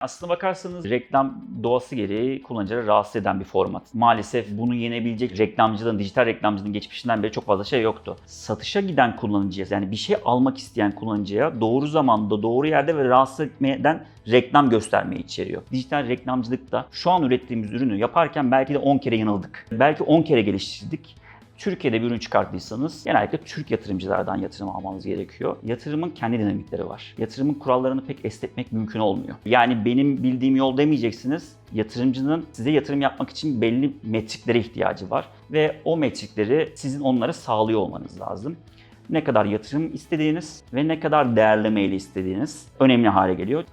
Aslına bakarsanız reklam doğası gereği kullanıcıları rahatsız eden bir format. Maalesef bunu yenebilecek reklamcılığın, dijital reklamcılığın geçmişinden beri çok fazla şey yoktu. Satışa giden kullanıcıya yani bir şey almak isteyen kullanıcıya doğru zamanda, doğru yerde ve rahatsız etmeden reklam göstermeyi içeriyor. Dijital reklamcılıkta şu an ürettiğimiz ürünü yaparken belki de 10 kere yanıldık. Belki 10 kere geliştirdik. Türkiye'de bir ürün çıkarttıysanız genellikle Türk yatırımcılardan yatırım almanız gerekiyor. Yatırımın kendi dinamikleri var. Yatırımın kurallarını pek esnetmek mümkün olmuyor. Yani benim bildiğim yol demeyeceksiniz. Yatırımcının size yatırım yapmak için belli metriklere ihtiyacı var ve o metrikleri sizin onlara sağlıyor olmanız lazım. Ne kadar yatırım istediğiniz ve ne kadar değerlemeyle istediğiniz önemli hale geliyor.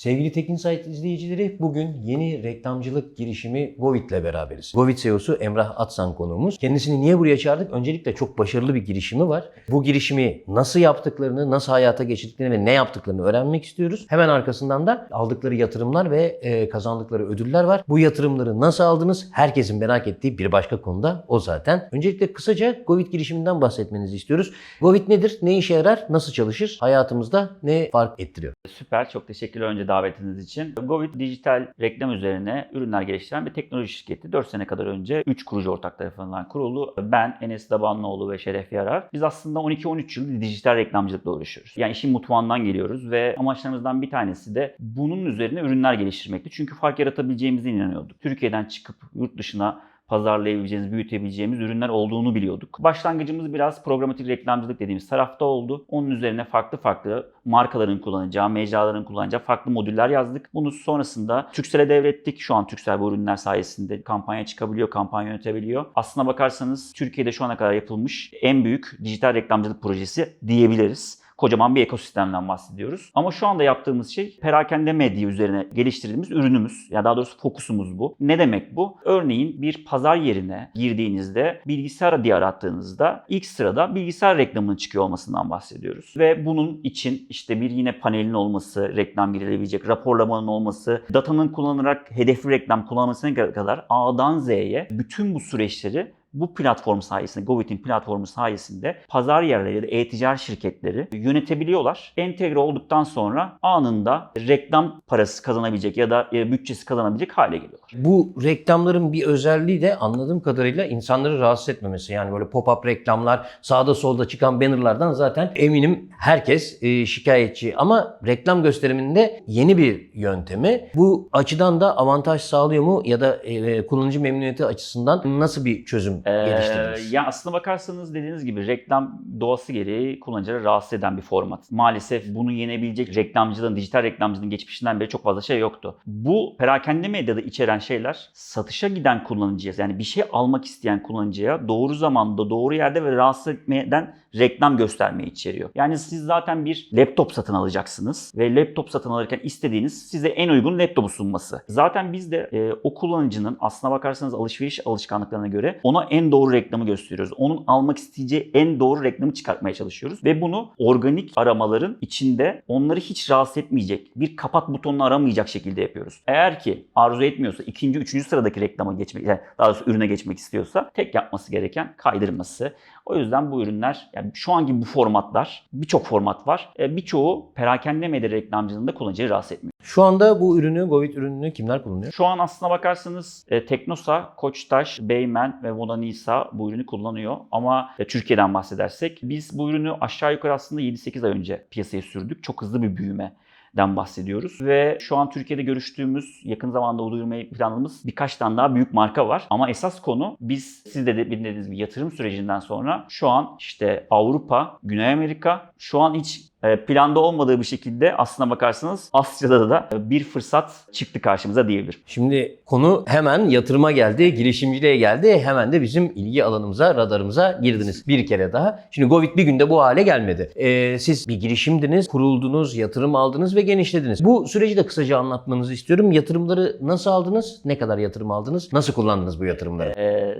Sevgili Tekin Site izleyicileri bugün yeni reklamcılık girişimi Govit ile beraberiz. Govit CEO'su Emrah Atsan konuğumuz. Kendisini niye buraya çağırdık? Öncelikle çok başarılı bir girişimi var. Bu girişimi nasıl yaptıklarını, nasıl hayata geçirdiklerini ve ne yaptıklarını öğrenmek istiyoruz. Hemen arkasından da aldıkları yatırımlar ve e, kazandıkları ödüller var. Bu yatırımları nasıl aldınız? Herkesin merak ettiği bir başka konuda o zaten. Öncelikle kısaca Govit girişiminden bahsetmenizi istiyoruz. Govit nedir? Ne işe yarar? Nasıl çalışır? Hayatımızda ne fark ettiriyor? Süper, çok teşekkürler önce davetiniz için. Govit dijital reklam üzerine ürünler geliştiren bir teknoloji şirketi. 4 sene kadar önce 3 kurucu ortak tarafından kuruldu. Ben, Enes Dabanlıoğlu ve Şeref Yarar. Biz aslında 12-13 yıl dijital reklamcılıkla uğraşıyoruz. Yani işin mutfağından geliyoruz ve amaçlarımızdan bir tanesi de bunun üzerine ürünler geliştirmekti. Çünkü fark yaratabileceğimize inanıyorduk. Türkiye'den çıkıp yurt dışına pazarlayabileceğimiz, büyütebileceğimiz ürünler olduğunu biliyorduk. Başlangıcımız biraz programatik reklamcılık dediğimiz tarafta oldu. Onun üzerine farklı farklı markaların kullanacağı, mecraların kullanacağı farklı modüller yazdık. Bunu sonrasında Turkcell'e devrettik. Şu an Turkcell bu ürünler sayesinde kampanya çıkabiliyor, kampanya yönetebiliyor. Aslına bakarsanız Türkiye'de şu ana kadar yapılmış en büyük dijital reklamcılık projesi diyebiliriz kocaman bir ekosistemden bahsediyoruz. Ama şu anda yaptığımız şey perakende medya üzerine geliştirdiğimiz ürünümüz. Ya daha doğrusu fokusumuz bu. Ne demek bu? Örneğin bir pazar yerine girdiğinizde bilgisayar diye arattığınızda ilk sırada bilgisayar reklamının çıkıyor olmasından bahsediyoruz. Ve bunun için işte bir yine panelin olması, reklam girilebilecek, raporlamanın olması, datanın kullanılarak hedefli reklam kullanılmasına kadar A'dan Z'ye bütün bu süreçleri bu platform sayesinde, Govit'in platformu sayesinde pazar yerleri ya da e-ticaret şirketleri yönetebiliyorlar. Entegre olduktan sonra anında reklam parası kazanabilecek ya da e, bütçesi kazanabilecek hale geliyorlar. Bu reklamların bir özelliği de anladığım kadarıyla insanları rahatsız etmemesi. Yani böyle pop-up reklamlar, sağda solda çıkan bannerlardan zaten eminim herkes e, şikayetçi. Ama reklam gösteriminde yeni bir yöntemi. Bu açıdan da avantaj sağlıyor mu ya da e, kullanıcı memnuniyeti açısından nasıl bir çözüm Ee, geliştirdiniz? ya aslına bakarsanız dediğiniz gibi reklam doğası gereği kullanıcıları rahatsız eden bir format. Maalesef bunu yenebilecek reklamcılığın, dijital reklamcılığın geçmişinden beri çok fazla şey yoktu. Bu perakende medyada içeren şeyler satışa giden kullanıcıya yani bir şey almak isteyen kullanıcıya doğru zamanda, doğru yerde ve rahatsız etmeden reklam göstermeyi içeriyor. Yani siz zaten bir laptop satın alacaksınız ve laptop satın alırken istediğiniz size en uygun laptopu sunması. Zaten biz de e, o kullanıcının aslına bakarsanız alışveriş alışkanlıklarına göre ona en doğru reklamı gösteriyoruz. Onun almak isteyeceği en doğru reklamı çıkartmaya çalışıyoruz ve bunu organik aramaların içinde onları hiç rahatsız etmeyecek, bir kapat butonunu aramayacak şekilde yapıyoruz. Eğer ki arzu etmiyorsa ikinci, üçüncü sıradaki reklama geçmek, yani daha doğrusu ürüne geçmek istiyorsa tek yapması gereken kaydırması. O yüzden bu ürünler, yani şu anki bu formatlar, birçok format var. E, birçoğu perakende medya reklamcılığında kullanıcıyı rahatsız etmiyor. Şu anda bu ürünü, Govit ürününü kimler kullanıyor? Şu an aslına bakarsanız e, Teknosa, Koçtaş, Beymen ve Moda Nisa bu ürünü kullanıyor. Ama e, Türkiye'den bahsedersek biz bu ürünü aşağı yukarı aslında 7-8 ay önce piyasaya sürdük. Çok hızlı bir büyüme den bahsediyoruz. Ve şu an Türkiye'de görüştüğümüz, yakın zamanda duyurmayı planladığımız birkaç tane daha büyük marka var. Ama esas konu biz siz de dediğiniz gibi yatırım sürecinden sonra şu an işte Avrupa, Güney Amerika şu an hiç planda olmadığı bir şekilde aslına bakarsanız Asya'da da bir fırsat çıktı karşımıza diyebilirim. Şimdi konu hemen yatırıma geldi, girişimciliğe geldi. Hemen de bizim ilgi alanımıza, radarımıza girdiniz bir kere daha. Şimdi Covid bir günde bu hale gelmedi. Ee, siz bir girişimdiniz, kuruldunuz, yatırım aldınız ve genişlediniz. Bu süreci de kısaca anlatmanızı istiyorum. Yatırımları nasıl aldınız? Ne kadar yatırım aldınız? Nasıl kullandınız bu yatırımları? Ee,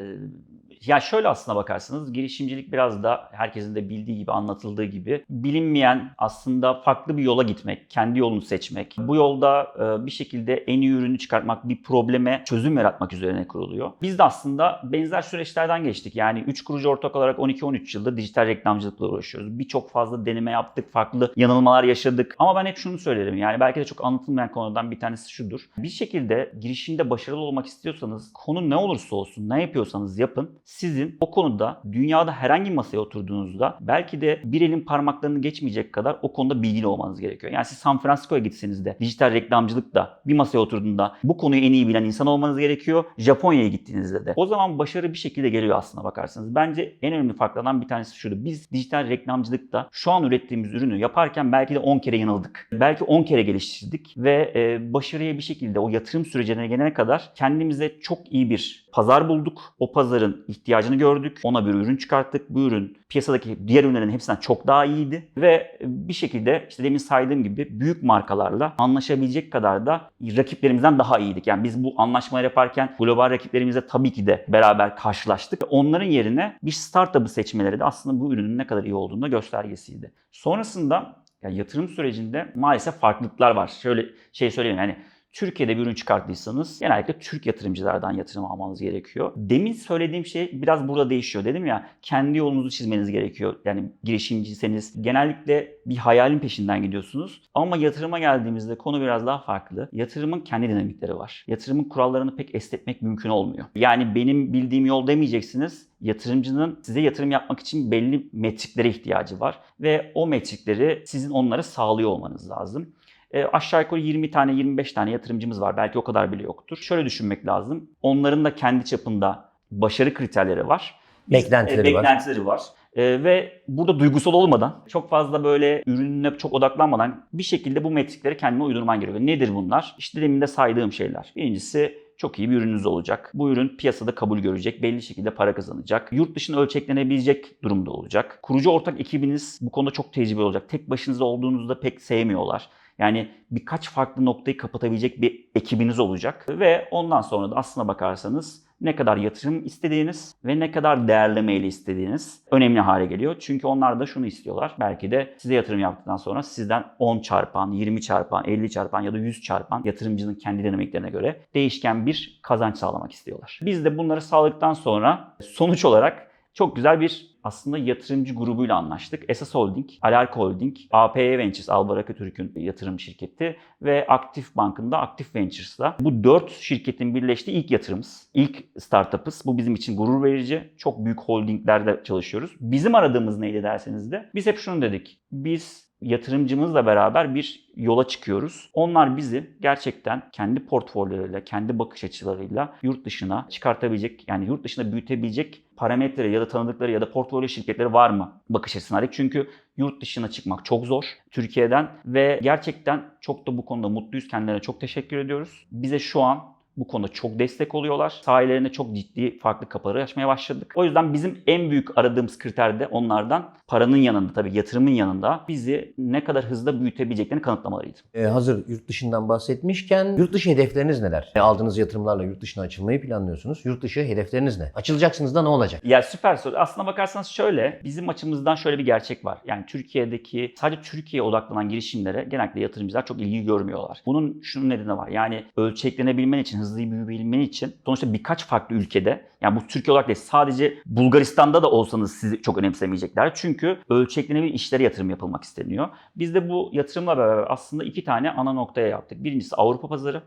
Ya şöyle aslına bakarsanız girişimcilik biraz da herkesin de bildiği gibi anlatıldığı gibi bilinmeyen aslında farklı bir yola gitmek, kendi yolunu seçmek. Bu yolda e, bir şekilde en iyi ürünü çıkartmak, bir probleme çözüm yaratmak üzerine kuruluyor. Biz de aslında benzer süreçlerden geçtik. Yani 3 kurucu ortak olarak 12-13 yıldır dijital reklamcılıkla uğraşıyoruz. Birçok fazla deneme yaptık, farklı yanılmalar yaşadık. Ama ben hep şunu söylerim yani belki de çok anlatılmayan konudan bir tanesi şudur. Bir şekilde girişimde başarılı olmak istiyorsanız konu ne olursa olsun, ne yapıyorsanız yapın. Sizin o konuda dünyada herhangi bir masaya oturduğunuzda belki de bir elin parmaklarını geçmeyecek kadar o konuda bilgili olmanız gerekiyor. Yani siz San Francisco'ya gitseniz de dijital reklamcılıkta bir masaya oturduğunda bu konuyu en iyi bilen insan olmanız gerekiyor. Japonya'ya gittiğinizde de. O zaman başarı bir şekilde geliyor aslına bakarsanız. Bence en önemli farklardan bir tanesi şuydu. Biz dijital reklamcılıkta şu an ürettiğimiz ürünü yaparken belki de 10 kere yanıldık. Belki 10 kere geliştirdik ve e, başarıya bir şekilde o yatırım sürecine gelene kadar kendimize çok iyi bir pazar bulduk. O pazarın ihtiyacını gördük. Ona bir ürün çıkarttık. Bu ürün piyasadaki diğer ürünlerin hepsinden çok daha iyiydi. Ve bir şekilde işte demin saydığım gibi büyük markalarla anlaşabilecek kadar da rakiplerimizden daha iyiydik. Yani biz bu anlaşmaları yaparken global rakiplerimizle tabii ki de beraber karşılaştık. Onların yerine bir startup'ı seçmeleri de aslında bu ürünün ne kadar iyi olduğunu göstergesiydi. Sonrasında yani yatırım sürecinde maalesef farklılıklar var. Şöyle şey söyleyeyim yani Türkiye'de bir ürün çıkarttıysanız genellikle Türk yatırımcılardan yatırım almanız gerekiyor. Demin söylediğim şey biraz burada değişiyor. Dedim ya kendi yolunuzu çizmeniz gerekiyor. Yani girişimciyseniz genellikle bir hayalin peşinden gidiyorsunuz. Ama yatırıma geldiğimizde konu biraz daha farklı. Yatırımın kendi dinamikleri var. Yatırımın kurallarını pek esnetmek mümkün olmuyor. Yani benim bildiğim yol demeyeceksiniz yatırımcının size yatırım yapmak için belli metriklere ihtiyacı var ve o metrikleri sizin onlara sağlıyor olmanız lazım. E, aşağı yukarı 20 tane 25 tane yatırımcımız var. Belki o kadar bile yoktur. Şöyle düşünmek lazım. Onların da kendi çapında başarı kriterleri var. Beklentileri E, var. beklentileri var. E, ve burada duygusal olmadan, çok fazla böyle ürününe çok odaklanmadan bir şekilde bu metrikleri kendine uydurman gerekiyor. Nedir bunlar? İşte demin de saydığım şeyler. Birincisi çok iyi bir ürününüz olacak. Bu ürün piyasada kabul görecek, belli şekilde para kazanacak. Yurt dışında ölçeklenebilecek durumda olacak. Kurucu ortak ekibiniz bu konuda çok tecrübeli olacak. Tek başınıza olduğunuzda pek sevmiyorlar. Yani birkaç farklı noktayı kapatabilecek bir ekibiniz olacak ve ondan sonra da aslına bakarsanız ne kadar yatırım istediğiniz ve ne kadar değerlemeyle istediğiniz önemli hale geliyor. Çünkü onlar da şunu istiyorlar. Belki de size yatırım yaptıktan sonra sizden 10 çarpan, 20 çarpan, 50 çarpan ya da 100 çarpan yatırımcının kendi dinamiklerine göre değişken bir kazanç sağlamak istiyorlar. Biz de bunları sağladıktan sonra sonuç olarak çok güzel bir aslında yatırımcı grubuyla anlaştık. Esas Holding, Alark Holding, APE Ventures, Albaraka Türk'ün yatırım şirketi ve Aktif Bank'ın da Aktif Ventures'la. Bu dört şirketin birleştiği ilk yatırımız. ilk startup'ız. Bu bizim için gurur verici. Çok büyük holdinglerde çalışıyoruz. Bizim aradığımız neydi derseniz de biz hep şunu dedik. Biz yatırımcımızla beraber bir yola çıkıyoruz. Onlar bizi gerçekten kendi portfolyolarıyla, kendi bakış açılarıyla yurt dışına çıkartabilecek, yani yurt dışına büyütebilecek parametre ya da tanıdıkları ya da portfolyo şirketleri var mı bakış açısına. Çünkü yurt dışına çıkmak çok zor Türkiye'den ve gerçekten çok da bu konuda mutluyuz. Kendilerine çok teşekkür ediyoruz. Bize şu an bu konuda çok destek oluyorlar. Sahilerine çok ciddi farklı kapıları açmaya başladık. O yüzden bizim en büyük aradığımız kriter de onlardan paranın yanında tabii yatırımın yanında bizi ne kadar hızlı büyütebileceklerini kanıtlamalarıydı. Ee, hazır yurt dışından bahsetmişken yurt dışı hedefleriniz neler? E, Aldığınız yatırımlarla yurt dışına açılmayı planlıyorsunuz. Yurt dışı hedefleriniz ne? Açılacaksınız da ne olacak? Ya süper soru. Aslına bakarsanız şöyle, bizim açımızdan şöyle bir gerçek var. Yani Türkiye'deki sadece Türkiye'ye odaklanan girişimlere genellikle yatırımcılar çok ilgi görmüyorlar. Bunun şunun nedeni var. Yani ölçeklenebilmen için, hızlı büyüyebilmen için sonuçta birkaç farklı ülkede, yani bu Türkiye olarak değil sadece Bulgaristan'da da olsanız sizi çok önemsemeyecekler. Çünkü ölçeklenebilir işlere yatırım yapılmak isteniyor. Biz de bu yatırımla beraber aslında iki tane ana noktaya yaptık. Birincisi Avrupa pazarı.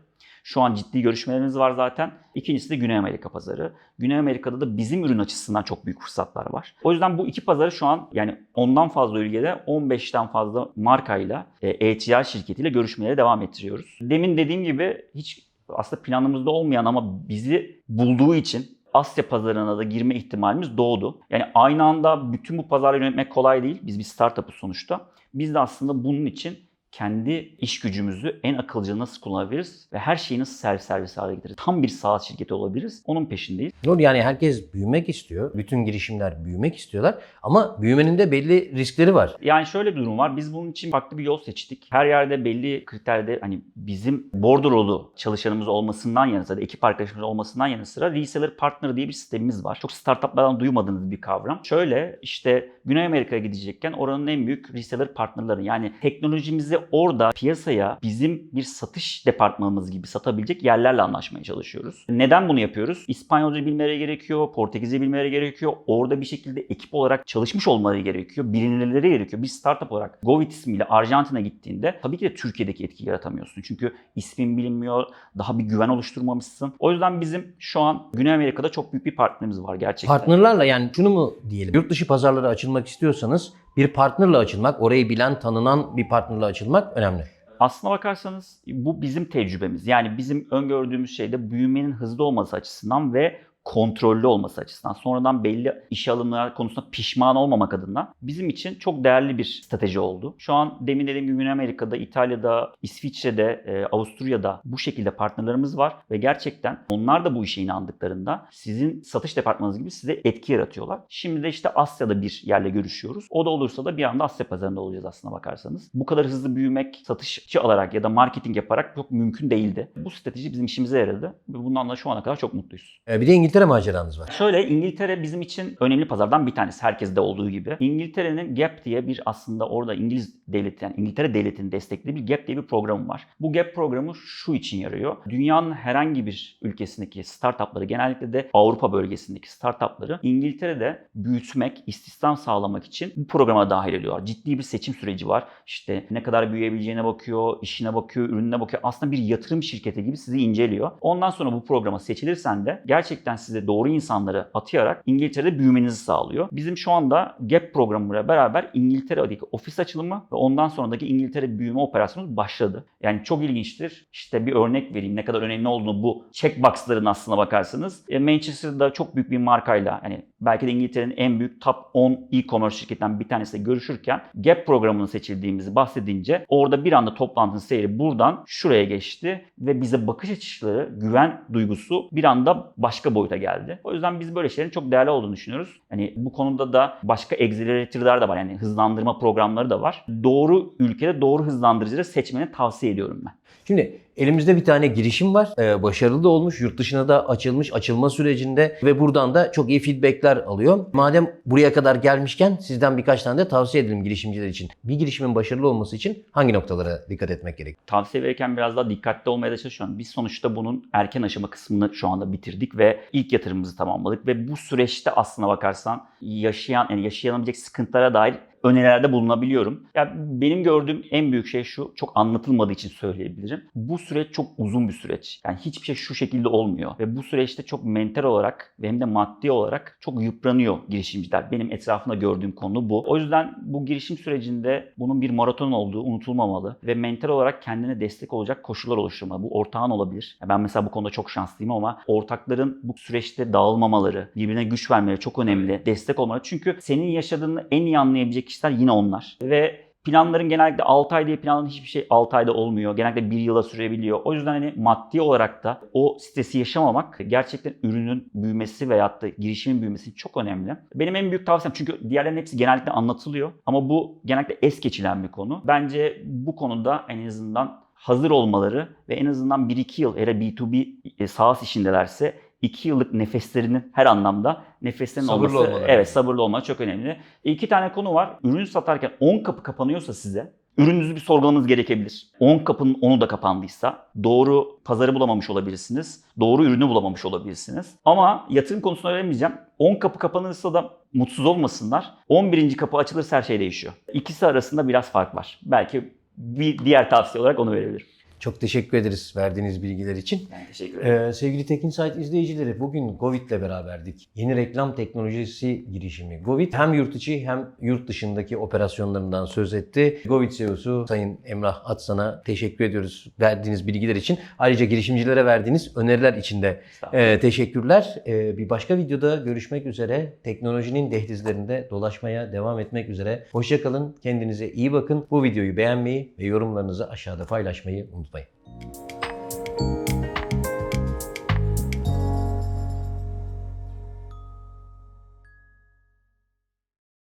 Şu an ciddi görüşmelerimiz var zaten. İkincisi de Güney Amerika pazarı. Güney Amerika'da da bizim ürün açısından çok büyük fırsatlar var. O yüzden bu iki pazarı şu an yani ondan fazla ülkede 15'ten fazla markayla, e, e-ticaret şirketiyle görüşmelere devam ettiriyoruz. Demin dediğim gibi hiç aslında planımızda olmayan ama bizi bulduğu için Asya pazarına da girme ihtimalimiz doğdu. Yani aynı anda bütün bu pazarları yönetmek kolay değil. Biz bir startup'ız sonuçta. Biz de aslında bunun için kendi iş gücümüzü en akılcı nasıl kullanabiliriz ve her şeyi nasıl servis servis hale getiririz. Tam bir saat şirketi olabiliriz. Onun peşindeyiz. Doğru yani herkes büyümek istiyor. Bütün girişimler büyümek istiyorlar. Ama büyümenin de belli riskleri var. Yani şöyle bir durum var. Biz bunun için farklı bir yol seçtik. Her yerde belli kriterde hani bizim bordrolu çalışanımız olmasından yanı sıra, ekip arkadaşımız olmasından yanı sıra reseller partner diye bir sistemimiz var. Çok startuplardan duymadığınız bir kavram. Şöyle işte Güney Amerika'ya gidecekken oranın en büyük reseller partnerları yani teknolojimizi orada piyasaya bizim bir satış departmanımız gibi satabilecek yerlerle anlaşmaya çalışıyoruz. Neden bunu yapıyoruz? İspanyolca bilmeleri gerekiyor, Portekizce bilmeleri gerekiyor. Orada bir şekilde ekip olarak çalışmış olmaları gerekiyor. Bilinirleri gerekiyor. Bir startup olarak Govit ismiyle Arjantin'e gittiğinde tabii ki de Türkiye'deki etkiyi yaratamıyorsun. Çünkü ismin bilinmiyor, daha bir güven oluşturmamışsın. O yüzden bizim şu an Güney Amerika'da çok büyük bir partnerimiz var gerçekten. Partnerlarla yani şunu mu diyelim? Yurt dışı pazarlara açılmak istiyorsanız bir partnerle açılmak, orayı bilen, tanınan bir partnerle açılmak önemli. Aslına bakarsanız bu bizim tecrübemiz. Yani bizim öngördüğümüz şey de büyümenin hızlı olması açısından ve kontrollü olması açısından sonradan belli işe alımlar konusunda pişman olmamak adına bizim için çok değerli bir strateji oldu. Şu an demin dediğim gibi Güney Amerika'da, İtalya'da, İsviçre'de, e, Avusturya'da bu şekilde partnerlerimiz var ve gerçekten onlar da bu işe inandıklarında sizin satış departmanınız gibi size etki yaratıyorlar. Şimdi de işte Asya'da bir yerle görüşüyoruz. O da olursa da bir anda Asya pazarında olacağız aslına bakarsanız. Bu kadar hızlı büyümek satışçı alarak ya da marketing yaparak çok mümkün değildi. Bu strateji bizim işimize yaradı ve bundan da şu ana kadar çok mutluyuz. Ee, Bir de İngiltere maceranız var. Şöyle İngiltere bizim için önemli pazardan bir tanesi herkeste olduğu gibi. İngiltere'nin GAP diye bir aslında orada İngiliz devleti yani İngiltere devletinin desteklediği bir GAP diye bir programı var. Bu GAP programı şu için yarıyor. Dünyanın herhangi bir ülkesindeki startupları genellikle de Avrupa bölgesindeki startupları İngiltere'de büyütmek, istihdam sağlamak için bu programa dahil ediyorlar. Ciddi bir seçim süreci var. İşte ne kadar büyüyebileceğine bakıyor, işine bakıyor, ürününe bakıyor. Aslında bir yatırım şirketi gibi sizi inceliyor. Ondan sonra bu programa seçilirsen de gerçekten size doğru insanları atayarak İngiltere'de büyümenizi sağlıyor. Bizim şu anda GAP programıyla beraber İngiltere'deki ofis açılımı ve ondan sonraki İngiltere büyüme operasyonumuz başladı. Yani çok ilginçtir. İşte bir örnek vereyim ne kadar önemli olduğunu bu checkboxların aslına bakarsanız. E, Manchester'da çok büyük bir markayla yani belki de İngiltere'nin en büyük top 10 e-commerce şirketinden bir tanesiyle görüşürken GAP programını seçildiğimizi bahsedince orada bir anda toplantının seyri buradan şuraya geçti ve bize bakış açıları, güven duygusu bir anda başka boyuta geldi. O yüzden biz böyle şeylerin çok değerli olduğunu düşünüyoruz. Hani bu konuda da başka accelerator'lar da var. Yani hızlandırma programları da var. Doğru ülkede doğru hızlandırıcıları seçmeni tavsiye ediyorum ben. Şimdi elimizde bir tane girişim var. Ee, başarılı da olmuş. Yurt dışına da açılmış. Açılma sürecinde ve buradan da çok iyi feedbackler alıyor. Madem buraya kadar gelmişken sizden birkaç tane de tavsiye edelim girişimciler için. Bir girişimin başarılı olması için hangi noktalara dikkat etmek gerek? tavsiye verirken biraz daha dikkatli olmaya da çalışıyorum. Biz sonuçta bunun erken aşama kısmını şu anda bitirdik ve ilk yatırımımızı tamamladık ve bu süreçte aslına bakarsan yaşayan yani yaşayabilecek sıkıntılara dair önerilerde bulunabiliyorum. Ya benim gördüğüm en büyük şey şu, çok anlatılmadığı için söyleyebilirim. Bu süreç çok uzun bir süreç. Yani hiçbir şey şu şekilde olmuyor ve bu süreçte çok mental olarak ve hem de maddi olarak çok yıpranıyor girişimciler. Benim etrafında gördüğüm konu bu. O yüzden bu girişim sürecinde bunun bir maraton olduğu unutulmamalı ve mental olarak kendine destek olacak koşullar oluşturmalı. Bu ortağın olabilir. Ben mesela bu konuda çok şanslıyım ama ortakların bu süreçte dağılmamaları, birbirine güç vermeleri çok önemli. Destek olmaları. Çünkü senin yaşadığını en iyi anlayabilecek kişiler yine onlar. Ve Planların genellikle 6 ay diye planlanan hiçbir şey 6 ayda olmuyor. Genellikle 1 yıla sürebiliyor. O yüzden hani maddi olarak da o stresi yaşamamak gerçekten ürünün büyümesi veyahut da girişimin büyümesi çok önemli. Benim en büyük tavsiyem çünkü diğerlerinin hepsi genellikle anlatılıyor. Ama bu genellikle es geçilen bir konu. Bence bu konuda en azından hazır olmaları ve en azından 1-2 yıl eğer B2B e, SaaS işindelerse 2 yıllık nefeslerinin her anlamda nefeslerinin Sabırlı olması olmaları. evet sabırlı olması çok önemli. İki tane konu var. Ürün satarken 10 kapı kapanıyorsa size ürününüzü bir sorgulamanız gerekebilir. 10 kapının 10'u da kapandıysa doğru pazarı bulamamış olabilirsiniz. Doğru ürünü bulamamış olabilirsiniz. Ama yatırım konusunda öğrenmeyeceğim. 10 kapı kapanırsa da mutsuz olmasınlar. 11. kapı açılırsa her şey değişiyor. İkisi arasında biraz fark var. Belki bir diğer tavsiye olarak onu verebilirim. Çok teşekkür ederiz verdiğiniz bilgiler için. Ben teşekkür ederim. Ee, sevgili Tech Insight izleyicileri bugün Govit ile beraberdik. Yeni reklam teknolojisi girişimi Govit hem yurt içi hem yurt dışındaki operasyonlarından söz etti. Govit CEO'su Sayın Emrah Atsan'a teşekkür ediyoruz verdiğiniz bilgiler için. Ayrıca girişimcilere verdiğiniz öneriler için de ee, teşekkürler. Ee, bir başka videoda görüşmek üzere. Teknolojinin dehlizlerinde dolaşmaya devam etmek üzere. Hoşçakalın. Kendinize iyi bakın. Bu videoyu beğenmeyi ve yorumlarınızı aşağıda paylaşmayı unutmayın. Thank you